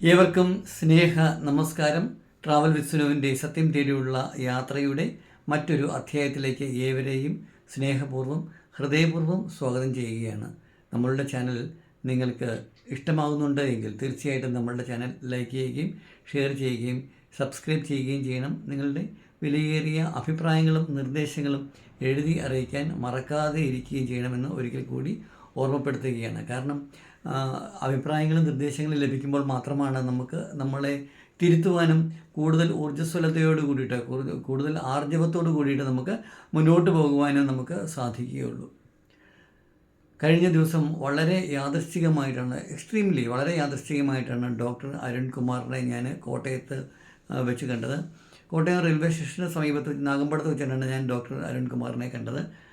ഏവർക്കും സ്നേഹ നമസ്കാരം. ട്രാവൽ വിസ്നുവിന്റെ സത്യം തേടിയുള്ള യാത്രയുടെ മറ്റൊരു അധ്യായത്തിലേക്ക് ഏവരെയും സ്നേഹപൂർവം ഹൃദയപൂർവം സ്വാഗതം ചെയ്യുകയാണ്. നമ്മളുടെ ചാനൽ നിങ്ങൾക്ക് ഇഷ്ടമാകുന്നുണ്ട് എങ്കിൽ തീർച്ചയായിട്ടും നമ്മളുടെ ചാനൽ ലൈക്ക് ചെയ്യുകയും ഷെയർ ചെയ്യുകയും സബ്സ്ക്രൈബ് ചെയ്യുകയും ചെയ്യണം. നിങ്ങളുടെ വിലയേറിയ അഭിപ്രായങ്ങളും നിർദ്ദേശങ്ങളും എഴുതി അറിയിക്കാൻ മറക്കാതെ ഇരിക്കുകയും ചെയ്യണമെന്ന് ഒരിക്കൽ കൂടി ഓർമ്മപ്പെടുത്തുകയാണ്. കാരണം അഭിപ്രായങ്ങളും നിർദ്ദേശങ്ങളും ലഭിക്കുമ്പോൾ മാത്രമാണ് നമുക്ക് നമ്മളെ തിരുത്തുവാനും കൂടുതൽ ഊർജസ്വലതയോട് കൂടിയിട്ട് കൂടുതൽ- ആർജവത്തോട് കൂടിയിട്ട് നമുക്ക് മുന്നോട്ട് പോകുവാനും നമുക്ക് സാധിക്കുകയുള്ളൂ. കഴിഞ്ഞ ദിവസം വളരെ യാദൃശ്ചികമായിട്ടാണ് എക്സ്ട്രീംലി വളരെ യാദൃശ്ചികമായിട്ടാണ് ഡോക്ടർ അരുൺകുമാറിനെ ഞാൻ കോട്ടയത്ത് വെച്ച് കണ്ടത്. കോട്ടയം റെയിൽവേ സ്റ്റേഷന് സമീപത്ത് നാഗമ്പടത്ത് വെച്ചിട്ടാണ് ഞാൻ ഡോക്ടർ അരുൺകുമാറിനെ കണ്ടത്.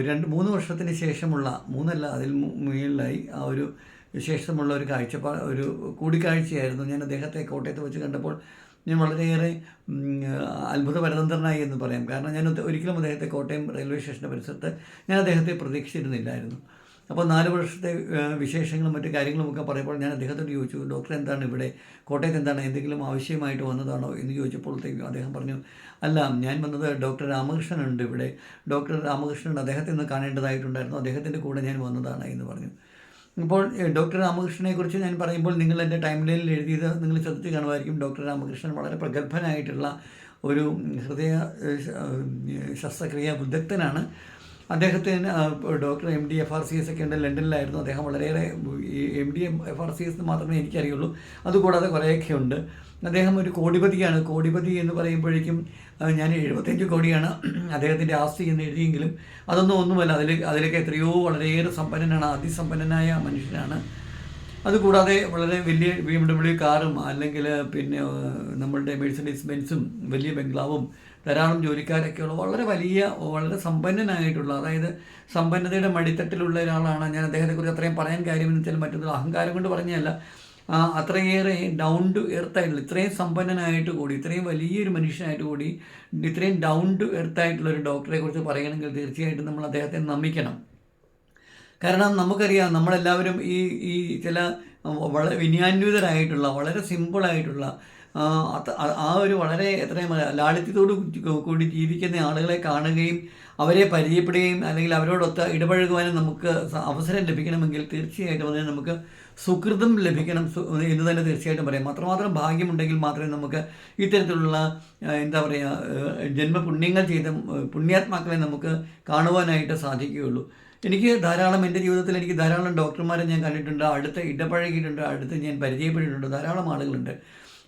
രണ്ട് മൂന്ന് വർഷത്തിന് ശേഷമുള്ള മൂന്നല്ല അതിൽ മുകളിലായി ആ ഒരു ശേഷമുള്ള ഒരു കാഴ്ചപ്പാ ഒരു കൂടിക്കാഴ്ചയായിരുന്നു. ഞാൻ അദ്ദേഹത്തെ കോട്ടയത്ത് വെച്ച് കണ്ടപ്പോൾ ഞാൻ വളരെയേറെ അത്ഭുതപരതന്ത്രനായി അത്ഭുത പരതന്ത്രനായി എന്ന് പറയാം. കാരണം ഞാൻ ഒരിക്കലും അദ്ദേഹത്തെ കോട്ടയം റെയിൽവേ സ്റ്റേഷന്റെ പരിസരത്ത് ഞാൻ അദ്ദേഹത്തെ പ്രതീക്ഷിച്ചിരുന്നില്ലായിരുന്നു. അപ്പോൾ നാല് വർഷത്തെ വിശേഷങ്ങളും മറ്റു കാര്യങ്ങളുമൊക്കെ പറയുമ്പോൾ ഞാൻ അദ്ദേഹത്തോട് ചോദിച്ചു ഡോക്ടർ എന്താണ് ഇവിടെ? കോട്ടയത്ത് എന്താണ്? എന്തെങ്കിലും ആവശ്യമായിട്ട് വന്നതാണോ? എന്ന് ചോദിച്ചപ്പോഴത്തേക്കും അദ്ദേഹം പറഞ്ഞു അല്ല ഞാൻ വന്നത് ഡോക്ടർ രാമകൃഷ്ണൻ ഉണ്ട് ഇവിടെ. ഡോക്ടർ രാമകൃഷ്ണൻ അദ്ദേഹത്തെ ഒന്ന് കാണേണ്ടതായിട്ടുണ്ടായിരുന്നു. അദ്ദേഹത്തിന്റെ കൂടെ ഞാൻ വന്നതാണ് എന്ന് പറഞ്ഞു. ഇപ്പോൾ ഡോക്ടർ രാമകൃഷ്ണനെക്കുറിച്ച് ഞാൻ പറയുമ്പോൾ നിങ്ങൾ എന്റെ ടൈം ലൈനിൽ എഴുതിയത് നിങ്ങൾ ശ്രദ്ധിച്ച് കാണുമായിരിക്കും. ഡോക്ടർ രാമകൃഷ്ണൻ വളരെ പ്രഗത്ഭനായിട്ടുള്ള ഒരു ഹൃദയ ശസ്ത്രക്രിയ വിദഗ്ധനാണ്. അദ്ദേഹത്തിന് doctor M D F R C S ഒക്കെ ഉണ്ട് ലണ്ടനിലായിരുന്നു. അദ്ദേഹം വളരെയേറെ M D F R C S മാത്രമേ എനിക്കറിയുള്ളൂ. അതുകൂടാതെ കുറേയൊക്കെ ഉണ്ട്. അദ്ദേഹം ഒരു കോടിപതിയാണ്. കോടിപതി എന്ന് പറയുമ്പോഴേക്കും ഞാൻ എഴുപത്തഞ്ച് കോടിയാണ് അദ്ദേഹത്തിന്റെ ആസ്തി എന്ന് എഴുതിയെങ്കിലും അതൊന്നും ഒന്നുമല്ല. അതിൽ അതിലൊക്കെ എത്രയോ വളരെയേറെ സമ്പന്നനാണ് അതിസമ്പന്നനായ മനുഷ്യനാണ്. അതുകൂടാതെ വളരെ വലിയ ബി എം ഡബ്ല്യു കാറും അല്ലെങ്കിൽ പിന്നെ നമ്മളുടെ മെഴ്സഡീസ് ബെൻസും വലിയ ബംഗ്ലാവും ധാരാളം ജോലിക്കാരൊക്കെയുള്ള വളരെ വലിയ വളരെ സമ്പന്നനായിട്ടുള്ള അതായത് സമ്പന്നതയുടെ മടിത്തട്ടിലുള്ള ഒരാളാണ് ഞാൻ അദ്ദേഹത്തെക്കുറിച്ച് അത്രയും പറയാൻ കാര്യമെന്ന് വെച്ചാൽ മറ്റൊന്നും അഹങ്കാരം കൊണ്ട് പറഞ്ഞല്ല അത്രയേറെ ഡൗൺ ടു എർത്ത് ആയിട്ടുള്ള ഇത്രയും സമ്പന്നനായിട്ട് കൂടി ഇത്രയും വലിയൊരു മനുഷ്യനായിട്ട് കൂടി ഇത്രയും ഡൗൺ ടു എർത്ത് ആയിട്ടുള്ള ഒരു ഡോക്ടറെ കുറിച്ച് പറയണമെങ്കിൽ തീർച്ചയായിട്ടും നമ്മൾ അദ്ദേഹത്തെ നമിക്കണം. കാരണം നമുക്കറിയാം നമ്മളെല്ലാവരും ഈ ഈ ചില വളരെ വിനയാന്വിതരായിട്ടുള്ള വളരെ സിമ്പിളായിട്ടുള്ള ആ, ഒരു വളരെ എത്രയും ലാളിത്യത്തോട് കൂടി ജീവിക്കുന്ന ആളുകളെ കാണുകയും അവരെ പരിചയപ്പെടുകയും അല്ലെങ്കിൽ അവരോടൊത്ത് ഇടപഴകുവാനും നമുക്ക് അവസരം ലഭിക്കണമെങ്കിൽ തീർച്ചയായിട്ടും അതിന് നമുക്ക് സുഹൃതം ലഭിക്കണം എന്ന് തന്നെ തീർച്ചയായിട്ടും പറയാം. അത്രമാത്രം ഭാഗ്യമുണ്ടെങ്കിൽ മാത്രമേ നമുക്ക് ഇത്തരത്തിലുള്ള എന്താ പറയുക ജന്മപുണ്യങ്ങൾ ചെയ്ത പുണ്യാത്മാക്കളെ നമുക്ക് കാണുവാനായിട്ട് സാധിക്കുകയുള്ളൂ. എനിക്ക് ധാരാളം എന്റെ ജീവിതത്തിൽ എനിക്ക് ധാരാളം ഡോക്ടർമാരെ ഞാൻ കണ്ടിട്ടുണ്ട് അടുത്ത് ഇടപഴകിയിട്ടുണ്ട് അടുത്ത് ഞാൻ പരിചയപ്പെട്ടിട്ടുണ്ട് ധാരാളം ആളുകളുണ്ട്.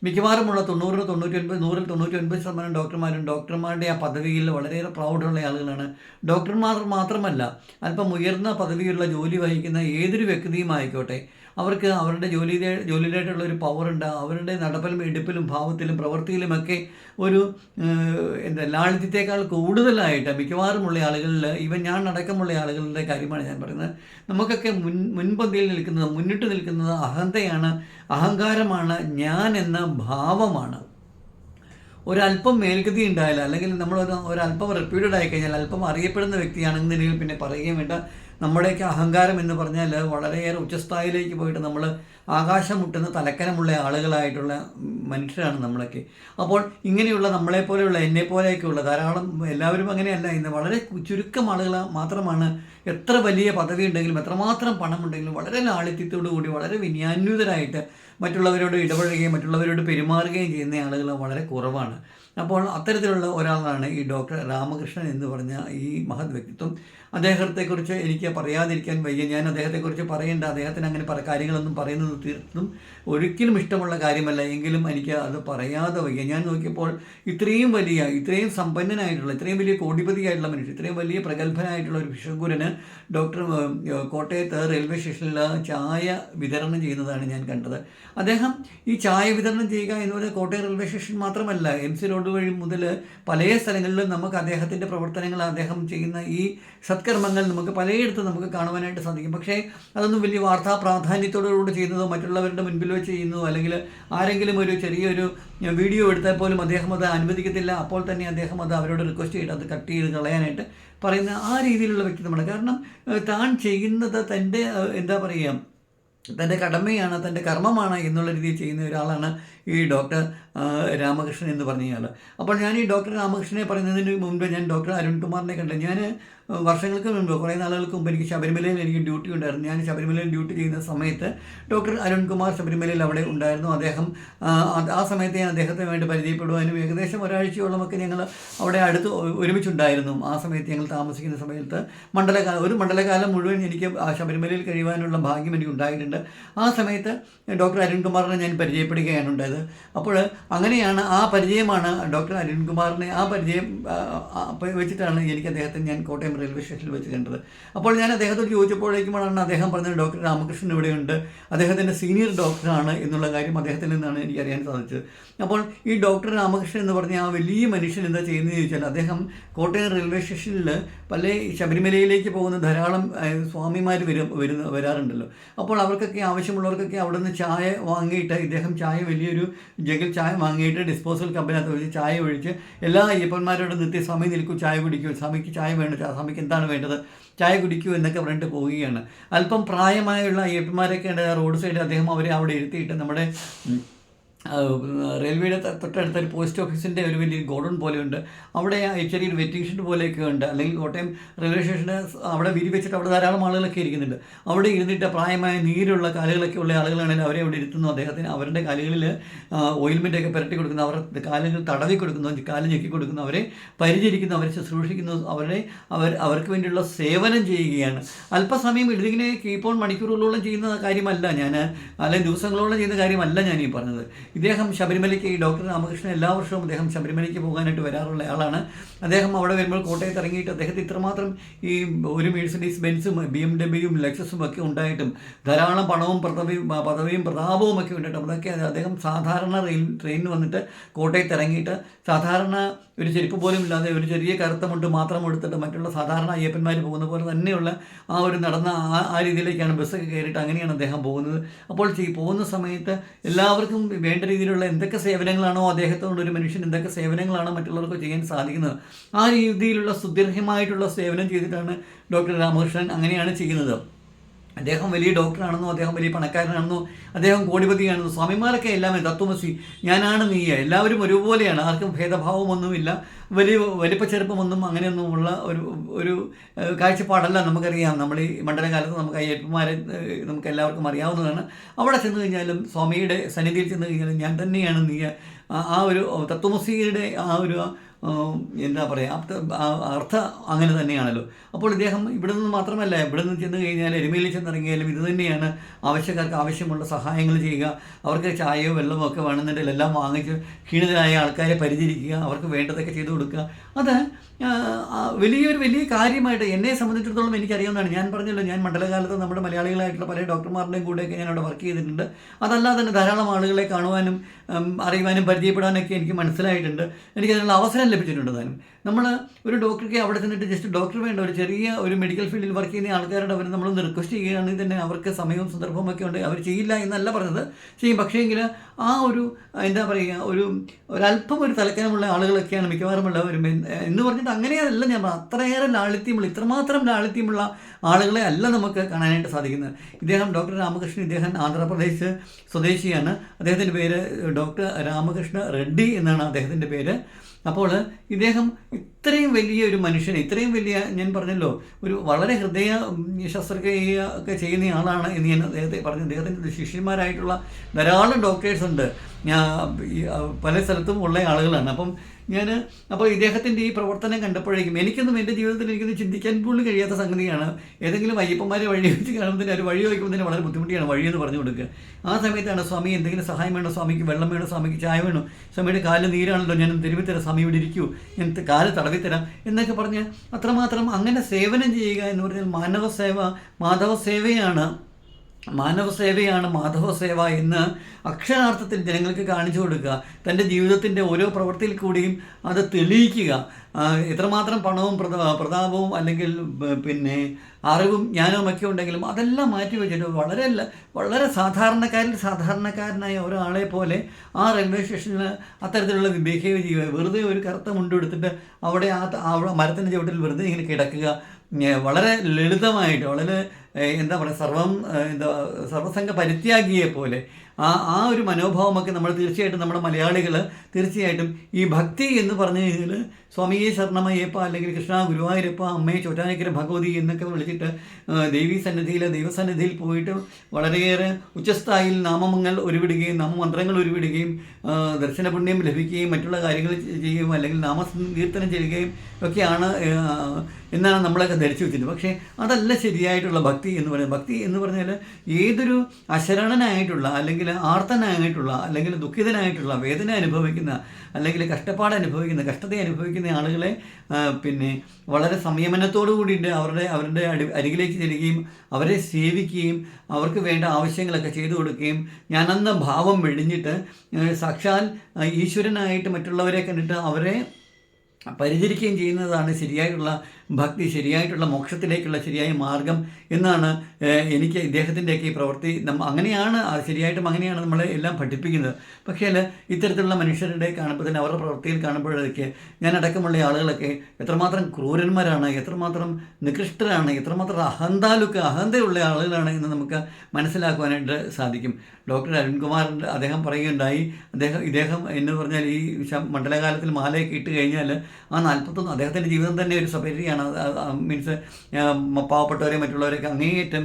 മിക്കവാറുമുള്ള തൊണ്ണൂറിന് തൊണ്ണൂറ്റി ഒൻപത് നൂറിൽ തൊണ്ണൂറ്റി ഒൻപത് ശതമാനം ഡോക്ടർമാരും ഡോക്ടർമാരുടെ ആ പദവിയിൽ വളരെയേറെ പ്രൗഡുള്ള ആളുകളാണ്. ഡോക്ടർമാർ മാത്രമല്ല അല്പം ഉയർന്ന പദവിയുള്ള ജോലി വഹിക്കുന്ന ഏതൊരു വ്യക്തിയും ആയിക്കോട്ടെ അവർക്ക് അവരുടെ ജോലി ജോലിയിലായിട്ടുള്ള ഒരു പവർ ഉണ്ട്. അവരുടെ നടപ്പിലും എടുപ്പിലും ഭാവത്തിലും പ്രവൃത്തിയിലുമൊക്കെ ഒരു എന്താ ലാളിത്യത്തെക്കാൾ കൂടുതലായിട്ട് മിക്കവാറുമുള്ള ആളുകളിൽ ഇവൻ ഞാൻ അടക്കമുള്ള ആളുകളുടെ കാര്യമാണ് ഞാൻ പറയുന്നത്. നമുക്കൊക്കെ മുൻ മുൻപന്തിയിൽ നിൽക്കുന്നത് മുന്നിട്ട് നിൽക്കുന്നത് അഹന്തയാണ് അഹങ്കാരമാണ് ഞാൻ എന്ന ഭാവമാണ്. ഒരല്പം മേൽഗതി ഉണ്ടായാൽ അല്ലെങ്കിൽ നമ്മൾ ഒരു ഒരല്പം റെപ്യൂട്ടഡ് ആയി കഴിഞ്ഞാൽ അല്പം അറിയപ്പെടുന്ന വ്യക്തിയാണെന്നുണ്ടെങ്കിൽ പിന്നെ പറയുകയും വേണ്ട. നമ്മുടെയൊക്കെ അഹങ്കാരം എന്ന് പറഞ്ഞാൽ വളരെയേറെ ഉച്ചസ്ഥായിലേക്ക് പോയിട്ട് നമ്മൾ ആകാശം മുട്ടുന്ന തലക്കനമുള്ള ആളുകളായിട്ടുള്ള മനുഷ്യരാണ് നമ്മളൊക്കെ. അപ്പോൾ ഇങ്ങനെയുള്ള നമ്മളെപ്പോലെയുള്ള എന്നെപ്പോലെയൊക്കെയുള്ള ധാരാളം എല്ലാവരും അങ്ങനെയല്ല ഇന്ന് വളരെ ചുരുക്കം ആളുകൾ മാത്രമാണ് എത്ര വലിയ പദവി ഉണ്ടെങ്കിലും എത്രമാത്രം പണമുണ്ടെങ്കിലും വളരെ ലാളിത്യത്തോടു കൂടി വളരെ വിനയാന്വിതരായിട്ട് മറ്റുള്ളവരോട് ഇടപഴകുകയും മറ്റുള്ളവരോട് പെരുമാറുകയും ചെയ്യുന്ന ആളുകൾ വളരെ കുറവാണ്. അപ്പോൾ അത്തരത്തിലുള്ള ഒരാളാണ് ഈ ഡോക്ടർ രാമകൃഷ്ണൻ എന്ന് പറഞ്ഞ ഈ മഹത് വ്യക്തിത്വം. അദ്ദേഹത്തെക്കുറിച്ച് എനിക്ക് പറയാതിരിക്കാൻ വയ്യ. ഞാൻ അദ്ദേഹത്തെക്കുറിച്ച് പറയേണ്ട. അദ്ദേഹത്തിന് അങ്ങനെ പല കാര്യങ്ങളൊന്നും പറയുന്നത് തീർത്തും ഒരിക്കലും ഇഷ്ടമുള്ള കാര്യമല്ല. എങ്കിലും എനിക്ക് അത് പറയാതെ വയ്യ. ഞാൻ നോക്കിയപ്പോൾ ഇത്രയും വലിയ ഇത്രയും സമ്പന്നനായിട്ടുള്ള ഇത്രയും വലിയ കോടിപതിയായിട്ടുള്ള മനുഷ്യൻ ഇത്രയും വലിയ പ്രഗത്ഭനായിട്ടുള്ള ഒരു ഭിഷഗുരന് ഡോക്ടർ കോട്ടയത്ത് റെയിൽവേ സ്റ്റേഷനിൽ ചായ വിതരണം ചെയ്യുന്നതാണ് ഞാൻ കണ്ടത്. അദ്ദേഹം ഈ ചായ വിതരണം ചെയ്യുക എന്ന് പറഞ്ഞാൽ കോട്ടയം റെയിൽവേ സ്റ്റേഷൻ മാത്രമല്ല എം സി റോഡ് വഴി മുതൽ പല സ്ഥലങ്ങളിലും നമുക്ക് അദ്ദേഹത്തിന്റെ പ്രവർത്തനങ്ങൾ അദ്ദേഹം ചെയ്യുന്ന ഈ സത്കർമ്മങ്ങൾ നമുക്ക് പലയിടത്തും നമുക്ക് കാണുവാനായിട്ട് സാധിക്കും. പക്ഷേ അതൊന്നും വലിയ വാർത്താ പ്രാധാന്യത്തോടുകൂടി ചെയ്യുന്നതോ മറ്റുള്ളവരുടെ മുൻപിൽ വെച്ച് ചെയ്യുന്നതോ അല്ലെങ്കിൽ ആരെങ്കിലും ഒരു ചെറിയൊരു വീഡിയോ എടുത്താൽ പോലും അദ്ദേഹം അത് അനുവദിക്കത്തില്ല അപ്പോൾ തന്നെ അദ്ദേഹം അത് അവരോട് റിക്വസ്റ്റ് ചെയ്ത് അത് കട്ട് ചെയ്ത് കളയാനായിട്ട് പറയുന്ന ആ രീതിയിലുള്ള വ്യക്തിത്വമാണ്. കാരണം താൻ ചെയ്യുന്നത് തന്റെ എന്താ പറയുക തന്റെ കടമയാണ് തന്റെ കർമ്മമാണ് എന്നുള്ള രീതിയിൽ ചെയ്യുന്ന ഒരാളാണ് ഈ ഡോക്ടർ രാമകൃഷ്ണൻ എന്ന് പറഞ്ഞു കഴിഞ്ഞാൽ അപ്പോൾ ഞാൻ ഈ ഡോക്ടർ രാമകൃഷ്ണനെ പറയുന്നതിന് മുമ്പ് ഞാൻ ഡോക്ടർ അരുൺകുമാറിനെ കണ്ടു. ഞാൻ വർഷങ്ങൾക്ക് മുമ്പ് കുറേ നാളുകൾക്ക് മുമ്പ് എനിക്ക് ശബരിമലയിൽ എനിക്ക് ഡ്യൂട്ടി ഉണ്ടായിരുന്നു. ഞാൻ ശബരിമലയിൽ ഡ്യൂട്ടി ചെയ്യുന്ന സമയത്ത് ഡോക്ടർ അരുൺകുമാർ ശബരിമലയിൽ അവിടെ ഉണ്ടായിരുന്നു. അദ്ദേഹം ആ, സമയത്ത് ഞാൻ അദ്ദേഹത്തെ വേണ്ടി പരിചയപ്പെടുവാനും ഏകദേശം ഒരാഴ്ചയോളമൊക്കെ ഞങ്ങൾ അവിടെ അടുത്ത് ഒരുമിച്ചുണ്ടായിരുന്നു. ആ സമയത്ത് ഞങ്ങൾ താമസിക്കുന്ന സമയത്ത് മണ്ഡലകാലം ഒരു മണ്ഡലകാലം മുഴുവൻ എനിക്ക് ശബരിമലയിൽ കഴിയുവാനുള്ള ഭാഗ്യം എനിക്ക് ഉണ്ടായിട്ടുണ്ട്. ആ സമയത്ത് ഡോക്ടർ അരുൺകുമാറിനെ ഞാൻ പരിചയപ്പെടുകയാണ് ഉണ്ടായത്. അപ്പോൾ അങ്ങനെയാണ് ആ പരിചയമാണ് ഡോക്ടർ അരുൺകുമാറിനെ ആ പരിചയം വെച്ചിട്ടാണ് എനിക്ക് അദ്ദേഹത്തെ ഞാൻ കോട്ടയം റെയിൽവേ സ്റ്റേഷനിൽ വെച്ച് കണ്ടത്. അപ്പോൾ ഞാൻ അദ്ദേഹത്തോട് ചോദിച്ചപ്പോഴേക്കുമാണ് അദ്ദേഹം പറഞ്ഞത് ഡോക്ടർ രാമകൃഷ്ണൻ ഇവിടെയുണ്ട്. അദ്ദേഹത്തിന്റെ സീനിയർ ഡോക്ടറാണ് എന്നുള്ള കാര്യം അദ്ദേഹത്തിൽ നിന്നാണ് എനിക്ക് അറിയാൻ സാധിച്ചത്. അപ്പോൾ ഈ ഡോക്ടർ രാമകൃഷ്ണൻ എന്ന് പറഞ്ഞ ആ വലിയ മനുഷ്യൻ എന്താ ചെയ്യുന്നത് ചോദിച്ചാൽ അദ്ദേഹം കോട്ടയം റെയിൽവേ സ്റ്റേഷനിൽ പല ശബരിമലയിലേക്ക് പോകുന്ന ധാരാളം സ്വാമിമാർ വരും വരുന്ന വരാറുണ്ടല്ലോ. അപ്പോൾ അവർക്കൊക്കെ ആവശ്യമുള്ളവർക്കൊക്കെ അവിടെ നിന്ന് ചായ വാങ്ങിയിട്ട് ഇദ്ദേഹം ചായ വലിയൊരു ജഗൽ ചായ വാങ്ങിയിട്ട് ഡിസ്പോസൽ കപ്പിനകത്ത് ഒഴിച്ച് ചായ ഒഴിച്ച് എല്ലാ അയ്യപ്പന്മാരോടും നിർത്തി സ്വാമി നിൽക്കൂ ചായ കുടിക്കൂ സ്വാമിക്ക് ചായ വേണ്ട സ്വാമിക്ക് എന്താണ് വേണ്ടത്? ചായ കുടിക്കൂ എന്നൊക്കെ പറഞ്ഞിട്ട് പോവുകയാണ്. അല്പം പ്രായമായുള്ള അയ്യപ്പന്മാരൊക്കെ ഉണ്ട് റോഡ് സൈഡിൽ അദ്ദേഹം അവരെ അവിടെ ഇരുത്തിയിട്ട് നമ്മുടെ റെയിൽവേയുടെ തൊട്ടടുത്ത ഒരു പോസ്റ്റ് ഓഫീസിന്റെ ഒരു വലിയ ഗോഡൗൺ പോലെയുണ്ട്. അവിടെ ചെറിയൊരു വെയിറ്റിംഗ് ഷെഡ് പോലെയൊക്കെ ഉണ്ട്. അല്ലെങ്കിൽ കോട്ടയം റെയിൽവേ സ്റ്റേഷന് അവിടെ വിരി വെച്ചിട്ട് അവിടെ ധാരാളം ആളുകളൊക്കെ ഇരിക്കുന്നുണ്ട്. അവിടെ ഇരുന്നിട്ട് പ്രായമായ നീരുള്ള കാലുകളൊക്കെ ഉള്ള ആളുകളാണെങ്കിൽ അവരെ അവിടെ ഇരുത്തുന്നു. അദ്ദേഹത്തിന് അവരുടെ കാലുകളിൽ ഓയിൽമെന്റ് ഒക്കെ പുരട്ടി കൊടുക്കുന്നു. അവരുടെ കാലുകൾ തടവി കൊടുക്കുന്നു. കാൽ ഞെക്കി കൊടുക്കുന്നു. അവരെ പരിചരിക്കുന്നു. അവരെ ശുശ്രൂഷിക്കുന്നു. അവരെ അവർ അവർക്ക് വേണ്ടിയുള്ള സേവനം ചെയ്യുകയാണ്. അല്പസമയം ഇതിങ്ങനെ കീപ്പോൺ മണിക്കൂറുകളോളം ചെയ്യുന്ന കാര്യമല്ല ഞാൻ അല്ലെങ്കിൽ ദിവസങ്ങളോളം ചെയ്യുന്ന കാര്യമല്ല ഞാൻ ഈ പറഞ്ഞത്. ഇദ്ദേഹം ശബരിമലയ്ക്ക് ഈ ഡോക്ടർ രാമകൃഷ്ണൻ എല്ലാ വർഷവും അദ്ദേഹം ശബരിമലയ്ക്ക് പോകാനായിട്ട് വരാറുള്ള ആളാണ്. അദ്ദേഹം അവിടെ വരുമ്പോൾ കോട്ടയത്ത് ഇറങ്ങിയിട്ട് അദ്ദേഹത്തെ ഇത്രമാത്രം ഈ ഒരു മേഴ്സഡീസ് ബെൻസും ബി എം ഡബ്ല്യൂയും ലക്സസും ഒക്കെ ഉണ്ടായിട്ടും ധാരാളം പണവും പദവിയും പദവിയും പ്രതാപവും ഒക്കെ ഉണ്ടായിട്ടും അതൊക്കെ അദ്ദേഹം സാധാരണ റെയിൽ ട്രെയിനിന് വന്നിട്ട് കോട്ടയത്ത് ഇറങ്ങിയിട്ട് സാധാരണ ഒരു ചെരുപ്പ് പോലും ഇല്ലാതെ ഒരു ചെറിയ കറുത്ത മുണ്ട് മാത്രം എടുത്തിട്ട് മറ്റുള്ള സാധാരണ അയ്യപ്പന്മാർ പോകുന്ന പോലെ തന്നെയുള്ള ആ ഒരു നടന്ന ആ ആ രീതിയിലേക്കാണ് ബസ്സൊക്കെ കയറിയിട്ട് അങ്ങനെയാണ് അദ്ദേഹം പോകുന്നത്. അപ്പോൾ ഈ പോകുന്ന സമയത്ത് എല്ലാവർക്കും വേണ്ട രീതിയിലുള്ള എന്തൊക്കെ സേവനങ്ങളാണോ അദ്ദേഹത്തോട് ഒരു മനുഷ്യൻ എന്തൊക്കെ സേവനങ്ങളാണോ മറ്റുള്ളവർക്ക് ചെയ്യാൻ സാധിക്കുന്നത്? ആ രീതിയിലുള്ള സുദീർഘമായിട്ടുള്ള സേവനം ചെയ്തിട്ടാണ് ഡോക്ടർ രാമകൃഷ്ണൻ അങ്ങനെയാണ് ചെയ്യുന്നത്. അദ്ദേഹം വലിയ ഡോക്ടറാണെന്നോ അദ്ദേഹം വലിയ പണക്കാരനാണെന്നോ അദ്ദേഹം കോടിപതിയാണെന്നോ സ്വാമിമാരൊക്കെ എല്ലാം തത്വമസി ഞാനാണ് നീയ എല്ലാവരും ഒരുപോലെയാണ് ആർക്കും ഭേദഭാവമൊന്നുമില്ല വലിയ വലിപ്പ ചെറുപ്പമൊന്നും അങ്ങനെയൊന്നുമുള്ള ഒരു ഒരു കാഴ്ചപ്പാടല്ല നമുക്കറിയാം. നമ്മൾ ഈ മണ്ഡലകാലത്ത് നമുക്ക് അയ്യപ്പന്മാരെ നമുക്ക് എല്ലാവർക്കും അറിയാവുന്നതാണ്. അവിടെ ചെന്ന് കഴിഞ്ഞാലും സ്വാമിയുടെ സന്നിധിയിൽ ചെന്ന് കഴിഞ്ഞാലും ഞാൻ തന്നെയാണ് നീയ. ആ- ഒരു തത്വമസിയുടെ ആ ഒരു എന്താ പറയുക അർത്ഥം അങ്ങനെ തന്നെയാണല്ലോ. അപ്പോൾ ഇദ്ദേഹം ഇവിടെ നിന്ന് മാത്രമല്ല ഇവിടെ നിന്ന് ചെന്ന് കഴിഞ്ഞാൽ എരുമയിൽ ചെന്നിറങ്ങിയാലും ഇത് തന്നെയാണ് ആവശ്യക്കാർക്ക് ആവശ്യമുള്ള സഹായങ്ങൾ ചെയ്യുക. അവർക്ക് ചായയോ വെള്ളമോ ഒക്കെ വേണമെന്നുണ്ടെങ്കിൽ എല്ലാം വാങ്ങിച്ച് ക്ഷീണിതരായ ആൾക്കാരെ പരിചരിക്കുക അവർക്ക് വേണ്ടതൊക്കെ ചെയ്തു കൊടുക്കുക. അത് വലിയൊരു വലിയ കാര്യമായിട്ട് എന്നെ സംബന്ധിച്ചിടത്തോളം എനിക്കറിയാവുന്നതാണ്. ഞാൻ പറഞ്ഞല്ലോ ഞാൻ മണ്ഡലകാലത്ത് നമ്മുടെ മലയാളികളായിട്ടുള്ള പല ഡോക്ടർമാരുടെയും കൂടെയൊക്കെ ഞാൻ അവിടെ വർക്ക് ചെയ്തിട്ടുണ്ട്. അതല്ലാതെ തന്നെ ധാരാളം ആളുകളെ കാണുവാനും അറിയുവാനും പരിചയപ്പെടാനൊക്കെ എനിക്ക് മനസ്സിലായിട്ടുണ്ട്. എനിക്കതിനുള്ള അവസരം ലഭിച്ചിട്ടുണ്ട് താനും. നമ്മൾ ഒരു ഡോക്ടർക്ക് അവിടെ ചെന്നിട്ട് ജസ്റ്റ് ഡോക്ടർ വേണ്ട ഒരു ചെറിയ ഒരു മെഡിക്കൽ ഫീൽഡിൽ വർക്ക് ചെയ്യുന്ന ആൾക്കാരുടെ അവർ നമ്മൾ റിക്വസ്റ്റ് ചെയ്യുകയാണെങ്കിൽ തന്നെ അവർക്ക് സമയവും സന്ദർഭവും ഒക്കെ ഉണ്ട്. അവർ ചെയ്യില്ല എന്നല്ല പറഞ്ഞത്. ചെയ്യും. പക്ഷേ എങ്കിൽ ആ ഒരു എന്താ പറയുക ഒരു ഒരല്പം ഒരു തലക്കനമുള്ള ആളുകളൊക്കെയാണ് മിക്കവാറും എന്ന് പറഞ്ഞിട്ട് അങ്ങനെയല്ല ഞാൻ. അത്രയേറെ ലാളിത്യമുള്ള ഇത്രമാത്രം ലാളിത്യമുള്ള ആളുകളെ അല്ല നമുക്ക് കാണാനായിട്ട് സാധിക്കുന്നത്. ഇദ്ദേഹം ഡോക്ടർ രാമകൃഷ്ണൻ ഇദ്ദേഹം ആന്ധ്രാപ്രദേശ് സ്വദേശിയാണ്. അദ്ദേഹത്തിന്റെ പേര് ഡോക്ടർ രാമകൃഷ്ണ റെഡ്ഡി എന്നാണ് അദ്ദേഹത്തിന്റെ പേര്. അപ്പോൾ ഇദ്ദേഹം ഇത്രയും വലിയ ഒരു മനുഷ്യനെ ഇത്രയും വലിയ ഞാൻ പറഞ്ഞല്ലോ ഒരു വളരെ ഹൃദയ ശസ്ത്രക്രിയ ഒക്കെ ചെയ്യുന്ന ആളാണ് എന്ന് ഞാൻ അദ്ദേഹത്തെ പറഞ്ഞു. അദ്ദേഹത്തിന്റെ ശിഷ്യന്മാരായിട്ടുള്ള ധാരാളം ഡോക്ടേഴ്സ് ഉണ്ട്. ഞാൻ പല സ്ഥലത്തും ഉള്ള ആളുകളാണ്. അപ്പം ഞാൻ അപ്പോൾ ഇദ്ദേഹത്തിന്റെ ഈ പ്രവർത്തനം കണ്ടപ്പോഴേക്കും എനിക്കൊന്നും എന്റെ ജീവിതത്തിൽ എനിക്കൊന്നും ചിന്തിക്കാൻ പോലും കഴിയാത്ത സംഗതിയാണ്. ഏതെങ്കിലും അയ്യപ്പന്മാരെ വഴി വെച്ച് കാണുമ്പോൾ ഒരു വഴി വയ്ക്കുമ്പോൾ തന്നെ വളരെ ബുദ്ധിമുട്ടിയാണ് വഴിയെന്ന് പറഞ്ഞു കൊടുക്കുക. ആ സമയത്താണ് സ്വാമി എന്തെങ്കിലും സഹായം വേണോ? സ്വാമിക്ക് വെള്ളം വേണോ? സ്വാമിക്ക് ചായ വേണോ? സ്വാമിയുടെ കാൽ നീരാണല്ലോ. ഞാൻ തിരുവിത്തരാം സ്വാമി ഇവിടെ ഇരിക്കൂ. ഞാൻ കാൽ തടവിത്തരാം എന്നൊക്കെ പറഞ്ഞ് അത്രമാത്രം അങ്ങനെ സേവനം ചെയ്യുക എന്ന് പറഞ്ഞാൽ മാനവ സേവ മാധവ സേവയാണ്. മാനവ സേവയാണ് മാധവ സേവ എന്ന് അക്ഷരാർത്ഥത്തിൽ ജനങ്ങൾക്ക് കാണിച്ചു കൊടുക്കുക. തന്റെ ജീവിതത്തിന്റെ ഓരോ പ്രവൃത്തിയിൽ കൂടിയും അത് തെളിയിക്കുക. എത്രമാത്രം പണവും പ്രത പ്രതാപവും അല്ലെങ്കിൽ പിന്നെ അറിവും ജ്ഞാനവും ഒക്കെ ഉണ്ടെങ്കിലും അതെല്ലാം മാറ്റി വെച്ചിട്ട് വളരെ വളരെ സാധാരണക്കാരിൽ സാധാരണക്കാരനായ ഒരാളെ പോലെ ആ റെയിൽവേ സ്റ്റേഷനിൽ അത്തരത്തിലുള്ള ബിഹേവ് ചെയ്യുക. വെറുതെ ഒരു കറുത്ത മുണ്ടെടുത്തിട്ട് അവിടെ ആ മരത്തിന്റെ ചുവട്ടിൽ വെറുതെ ഇങ്ങനെ കിടക്കുക. വളരെ ലളിതമായിട്ട് വളരെ എന്താ പറയുക സർവം എന്താ സർവസംഘ പരിത്യാഗിയെ പോലെ ആ ആ ഒരു മനോഭാവമൊക്കെ നമ്മൾ തീർച്ചയായിട്ടും നമ്മുടെ മലയാളികൾ തീർച്ചയായിട്ടും ഈ ഭക്തി എന്ന് പറഞ്ഞു കഴിഞ്ഞാൽ സ്വാമിയെ ശരണമയ്യപ്പ അല്ലെങ്കിൽ കൃഷ്ണ ഗുരുവായൂരപ്പ അമ്മയെ ചോറ്റാനിക്കര ഭഗവതി എന്നൊക്കെ വിളിച്ചിട്ട് ദേവീ സന്നിധിയിൽ ദൈവസന്നിധിയിൽ പോയിട്ട് വളരെയേറെ ഉച്ചസ്ഥായിൽ നാമങ്ങൾ ഉരുവിടുകയും നാമമന്ത്രങ്ങൾ ഉരുവിടുകയും ദർശനപുണ്യം ദർശന പുണ്യം ലഭിക്കുകയും മറ്റുള്ള കാര്യങ്ങൾ ചെയ്യുകയും അല്ലെങ്കിൽ നാമസങ്കീർത്തനം ചെയ്യുകയും ഒക്കെയാണ് എന്നാണ് നമ്മളൊക്കെ ധരിച്ചു വെച്ചിരുന്നത്. പക്ഷേ അതല്ല ശരിയായിട്ടുള്ള ഭക്തി എന്ന് പറയുന്നത്. ഭക്തി എന്ന് പറഞ്ഞാൽ ഏതൊരു അശരണനായിട്ടുള്ള അല്ലെങ്കിൽ ആർത്തനായിട്ടുള്ള അല്ലെങ്കിൽ ദുഃഖിതനായിട്ടുള്ള വേദന അനുഭവിക്കുന്ന അല്ലെങ്കിൽ കഷ്ടപ്പാട് അനുഭവിക്കുന്ന കഷ്ടത അനുഭവിക്കുന്ന ആളുകളെ പിന്നെ വളരെ സംയമനത്തോടു കൂടിയിട്ട് അവരുടെ അവരുടെ അടി അരികിലേക്ക് ചെല്ലുകയും അവരെ സേവിക്കുകയും അവർക്ക് വേണ്ട ആവശ്യങ്ങളൊക്കെ ചെയ്തു കൊടുക്കുകയും ഞാനെന്ന ഭാവം വെടിഞ്ഞിട്ട് സാക്ഷാൽ ഈശ്വരനായിട്ട് മറ്റുള്ളവരെ കണ്ടിട്ട് അവരെ പരിചരിക്കുകയും ചെയ്യുന്നതാണ് ശരിയായിട്ടുള്ള ഭക്തി ശരിയായിട്ടുള്ള മോക്ഷത്തിലേക്കുള്ള ശരിയായ മാർഗം എന്നാണ് എനിക്ക് ഇദ്ദേഹത്തിന്റെയൊക്കെ ഈ പ്രവൃത്തി നമ്മ അങ്ങനെയാണ് ശരിയായിട്ടും അങ്ങനെയാണ് നമ്മളെ എല്ലാം പഠിപ്പിക്കുന്നത്. പക്ഷേ ഇത്തരത്തിലുള്ള മനുഷ്യരുടെ കാണുമ്പോൾ തന്നെ അവരുടെ പ്രവൃത്തിയിൽ കാണുമ്പോഴൊക്കെ ഞാൻ അടക്കമുള്ള ആളുകളൊക്കെ എത്രമാത്രം ക്രൂരന്മാരാണ് എത്രമാത്രം നികൃഷ്ടരാണ് എത്രമാത്രം അഹന്താലുക്ക് അഹന്തയുള്ള ആളുകളാണ് എന്ന് നമുക്ക് മനസ്സിലാക്കുവാനായിട്ട് സാധിക്കും. ഡോക്ടർ അരുൺകുമാറിന്റെ അദ്ദേഹം പറയുകയുണ്ടായി അദ്ദേഹം ഇദ്ദേഹം എന്ന് പറഞ്ഞാൽ ഈ മണ്ഡലകാലത്തിൽ മാലയൊക്കെ ഇട്ട് കഴിഞ്ഞാൽ ആ നാൽപ്പത്തൊന്ന് അദ്ദേഹത്തിന്റെ ജീവിതം തന്നെ ഒരു സബരിയാണ് മീൻസ് പാവപ്പെട്ടവരെ മറ്റുള്ളവരെയൊക്കെ അങ്ങേയറ്റം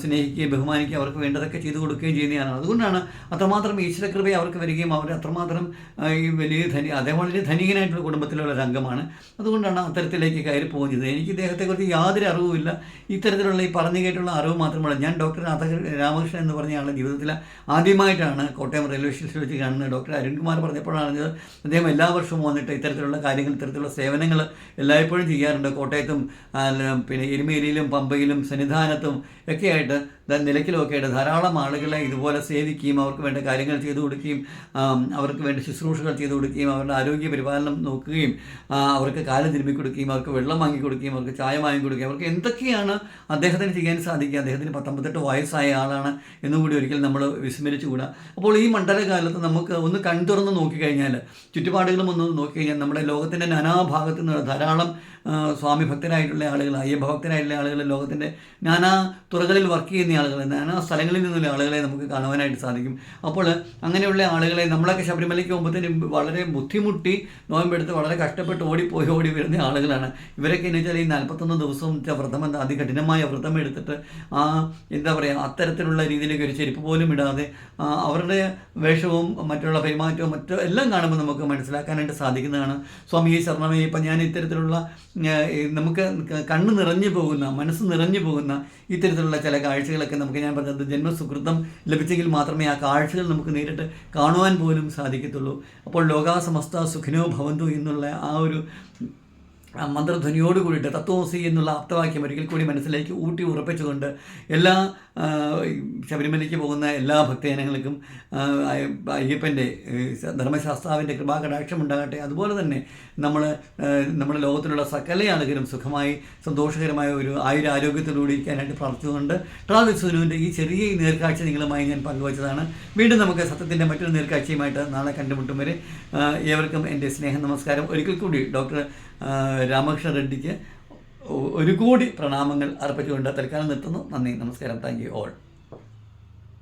സ്നേഹിക്കുകയും ബഹുമാനിക്കുകയും അവർക്ക് വേണ്ടതൊക്കെ ചെയ്തു കൊടുക്കുകയും ചെയ്യുന്നതാണ് അതുകൊണ്ടാണ് അത്രമാത്രം ഈശ്വരകൃപ അവർക്ക് വരികയും അവർ അത്രമാത്രം ഈ വലിയ ധനി അദ്ദേഹം വളരെ ധനികനായിട്ടുള്ള കുടുംബത്തിലുള്ള രംഗമാണ് അതുകൊണ്ടാണ് അത്തരത്തിലേക്ക് കയറി പോകുന്നത്. എനിക്ക് ഇദ്ദേഹത്തെക്കുറിച്ച് യാതൊരു അറിവുമില്ല ഇത്തരത്തിലുള്ള ഈ പറഞ്ഞു കേട്ടുള്ള അറിവ് മാത്രമല്ല ഞാൻ ഡോക്ടർ രാധാകൃഷ്ണൻ രാമകൃഷ്ണൻ എന്ന് പറഞ്ഞ ആളുടെ ജീവിതത്തിൽ ആദ്യമായിട്ടാണ് കോട്ടയം റെയിൽവേ സ്റ്റേഷനിൽ വെച്ച് കാണുന്നത്. ഡോക്ടർ അരുൺകുമാർ പറഞ്ഞപ്പോഴാണ് അദ്ദേഹം എല്ലാ വർഷവും വന്നിട്ട് ഇത്തരത്തിലുള്ള കാര്യങ്ങൾ ഇത്തരത്തിലുള്ള സേവനങ്ങൾ എല്ലായ്പ്പോഴും ചെയ്യാറുണ്ട്. കോട്ടയത്തും പിന്നെ എരുമേലിയിലും പമ്പയിലും സന്നിധാനത്തും ഒക്കെ ആയിട്ട് ദ- നിലയ്ക്കലുമൊക്കെ ആയിട്ട് ധാരാളം ആളുകളെ ഇതുപോലെ സേവിക്കുകയും അവർക്ക് വേണ്ട കാര്യങ്ങൾ ചെയ്തു കൊടുക്കുകയും അവർക്ക് വേണ്ട ശുശ്രൂഷകൾ ചെയ്തു കൊടുക്കുകയും അവരുടെ ആരോഗ്യ പരിപാലനം നോക്കുകയും അവർക്ക് കാലം തിരുമ്മി കൊടുക്കുകയും അവർക്ക് വെള്ളം വാങ്ങി കൊടുക്കുകയും അവർക്ക് ചായ വാങ്ങി കൊടുക്കുകയും അവർക്ക് എന്തൊക്കെയാണ് അദ്ദേഹത്തിന് ചെയ്യാൻ സാധിക്കുക? അദ്ദേഹത്തിന് പത്തൊമ്പത്തെട്ട് വയസ്സായ ആളാണ് എന്നുകൂടി ഒരിക്കൽ നമ്മൾ വിസ്മരിച്ചുകൂടാ അപ്പോൾ ഈ മണ്ഡലകാലത്ത് നമുക്ക് ഒന്ന് കൺതുറന്ന് നോക്കിക്കഴിഞ്ഞാൽ ചുറ്റുപാടുകളും ഒന്ന് നോക്കിക്കഴിഞ്ഞാൽ നമ്മുടെ ലോകത്തിന്റെ നാനാഭാഗത്തു നിന്ന് ധാരാളം സ്വാമി ഭക്തരായിട്ടുള്ള ആളുകൾ അയ്യപ്പ ഭക്തരായിട്ടുള്ള ആളുകൾ ലോകത്തിന്റെ നാനാ തുറകളിൽ വർക്ക് ചെയ്യുന്ന ആളുകൾ നാനാ സ്ഥലങ്ങളിൽ നിന്നുള്ള ആളുകളെ നമുക്ക് കാണുവാനായിട്ട് സാധിക്കും. അപ്പോൾ അങ്ങനെയുള്ള ആളുകളെ നമ്മളൊക്കെ ശബരിമലയ്ക്ക് തന്നെ വളരെ ബുദ്ധിമുട്ടി നോയമ്പെടുത്ത് വളരെ കഷ്ടപ്പെട്ട് ഓടിപ്പോയി ഓടി വരുന്ന ആളുകളാണ്. ഇവരൊക്കെ എന്ന് വെച്ചാൽ ഈ നാൽപ്പത്തൊന്ന് ദിവസവും വ്രതം എന്താ അതികഠിനമായ വ്രതം എടുത്തിട്ട് ആ എന്താ പറയുക അത്തരത്തിലുള്ള രീതിയിലേക്ക് ഒരു ചെരുപ്പ് പോലും ഇടാതെ അവരുടെ വേഷവും മറ്റുള്ള പെരുമാറ്റവും മറ്റു എല്ലാം കാണുമ്പോൾ നമുക്ക് മനസ്സിലാക്കാനായിട്ട് സാധിക്കുന്നതാണ്. സ്വാമിയെ ശർമ്മയെ ഇപ്പം ഞാൻ ഇത്തരത്തിലുള്ള നമുക്ക് കണ്ണ് നിറഞ്ഞു പോകുന്ന മനസ്സ് നിറഞ്ഞു പോകുന്ന ഇത്തരത്തിലുള്ള ചില കാഴ്ചകളൊക്കെ നമുക്ക് ഞാൻ പറഞ്ഞത് ജന്മസുഹൃതം ലഭിച്ചെങ്കിൽ മാത്രമേ ആ കാഴ്ചകൾ നമുക്ക് നേരിട്ട് കാണുവാൻ പോലും സാധിക്കത്തുള്ളൂ. അപ്പോൾ ലോകാസമസ്ത സുഖിനോ ഭവന്തു എന്നുള്ള ആ ഒരു മന്ത്രധ്വനിയോട് കൂടിയിട്ട് തത്വമസി എന്നുള്ള ആപ്തവാക്യം ഒരിക്കൽ കൂടി മനസ്സിലേക്ക് ഊട്ടി ഉറപ്പിച്ചുകൊണ്ട് എല്ലാ ശബരിമലയ്ക്ക് പോകുന്ന എല്ലാ ഭക്തജനങ്ങൾക്കും അയ്യപ്പന്റെ ധർമ്മശാസ്ത്രാവിന്റെ കൃപാകടാക്ഷം ഉണ്ടാകട്ടെ. അതുപോലെ തന്നെ നമ്മൾ നമ്മുടെ ലോകത്തിലുള്ള സകല ആളുകളും സുഖമായി സന്തോഷകരമായ ഒരു ആയുര ആരോഗ്യത്തിലൂടെ ഇരിക്കാനായിട്ട് പ്രാർത്ഥിച്ചുകൊണ്ട് ട്രാവൽ സുനുവിന്റെ ഈ ചെറിയ നേർക്കാഴ്ച നിങ്ങളുമായി ഞാൻ പങ്കുവച്ചതാണ്. വീണ്ടും നമുക്ക് സത്യത്തിന്റെ മറ്റൊരു നേർക്കാഴ്ചയുമായിട്ട് നാളെ കണ്ടുമുട്ടും വരെ ഏവർക്കും എന്റെ സ്നേഹ നമസ്കാരം. ഒരിക്കൽ കൂടി ഡോക്ടർ രാമകൃഷ്ണ റെഡ്ഡിക്ക് ഒരു കോടി പ്രണാമങ്ങൾ അർപ്പിച്ചുകൊണ്ട് തൽക്കാലം നിർത്തുന്നു. നന്ദി നമസ്കാരം. Thank you all.